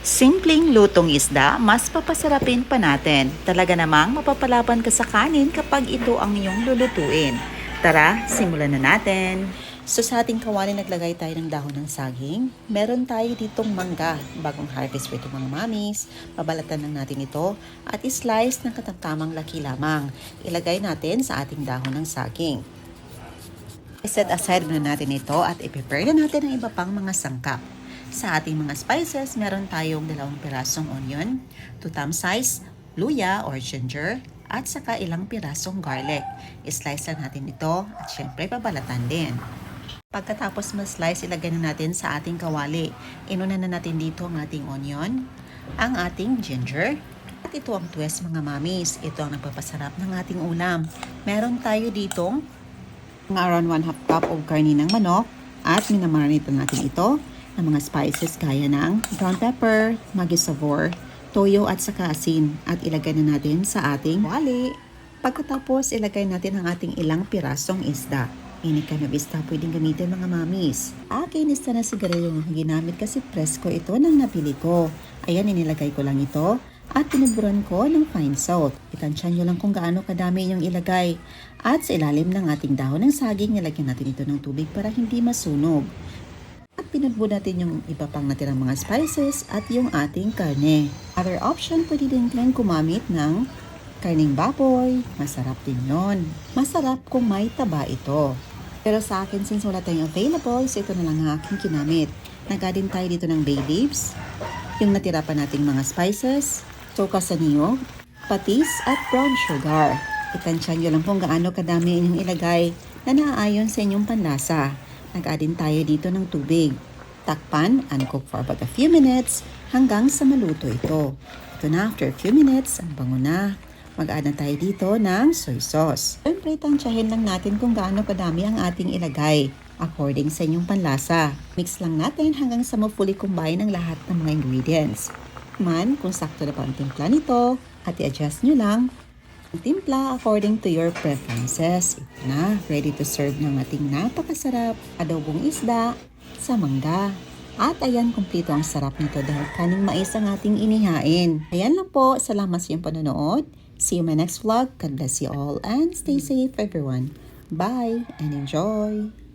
Simpleng lutong isda, mas papasarapin pa natin. Talaga namang mapapalaban ka sa kanin kapag ito ang iyong lulutuin. Tara, simulan na natin. So sa ating kawali naglagay tayo ng dahon ng saging. Meron tayo ditong mangga, bagong harvest po ito mga mamis. Babalatan lang natin ito at islice ng katamtamang laki lamang. Ilagay natin sa ating dahon ng saging. I-set aside muna natin ito at i-prepare na natin ang iba pang mga sangkap. Sa ating mga spices, meron tayong dalawang pirasong onion, 2 thumb size, luya or ginger, at saka ilang pirasong garlic. I-slice natin ito at syempre babalatan din. Pagkatapos ma-slice, ilagay na natin sa ating kawali. Inuna na natin dito ang ating onion, ang ating ginger, at ito ang twist mga mamis. Ito ang nagpapasarap ng ating ulam. Meron tayo ditong around 1 half cup of karni ng manok at minamarinate natin ito ng mga spices gaya ng brown pepper, Maggi Savor, toyo at saka asin at ilagay na natin sa ating wali. Pagkatapos ilagay natin ang ating ilang pirasong isda. Ini kind pwedeng gamitin mga mamis. Akin isda na sigarilyo ang ginamit kasi presko ito nang napili ko. Ayan, inilagay ko lang ito at tinuburan ko ng fine salt. Itansya nyo lang kung gaano kadami yung ilagay. At sa ilalim ng ating dahon ng saging, nilagyan natin ito ng tubig para hindi masunog. At pinudbo natin yung iba pang natirang mga spices at yung ating karne. Other option, pwede din kayong kumamit ng karning baboy. Masarap din yon. Masarap kung may taba ito. Pero sa akin, since wala tayong available, so ito na lang ang aking kinamit. Nagkadin tayo dito ng bay leaves, yung natira pa nating mga spices, toka sa niyog, patis at brown sugar. Itansya nyo lang kung gaano kadami inyong ilagay na naaayon sa inyong panlasa. Nag-adin tayo dito ng tubig. Takpan and cook for about a few minutes hanggang sa maluto ito. Ito na after a few minutes, ang bango na. Mag-add na tayo dito ng soy sauce. Siyempre, tansyahin lang natin kung gaano kadami ang ating ilagay according sa inyong panlasa. Mix lang natin hanggang sa ma-fully combine ang lahat ng mga ingredients. Man, kung sakto na pa ang timpla nito, at i-adjust nyo lang ang timpla according to your preferences. Ito na, ready to serve ng ating napakasarap adobong isda sa mangga. At ayan, kumpleto ang sarap nito dahil kaning mais ang ating inihain. Ayan lang po, salamat sa iyong panonood. See you my next vlog. God bless you all and stay safe everyone. Bye and enjoy!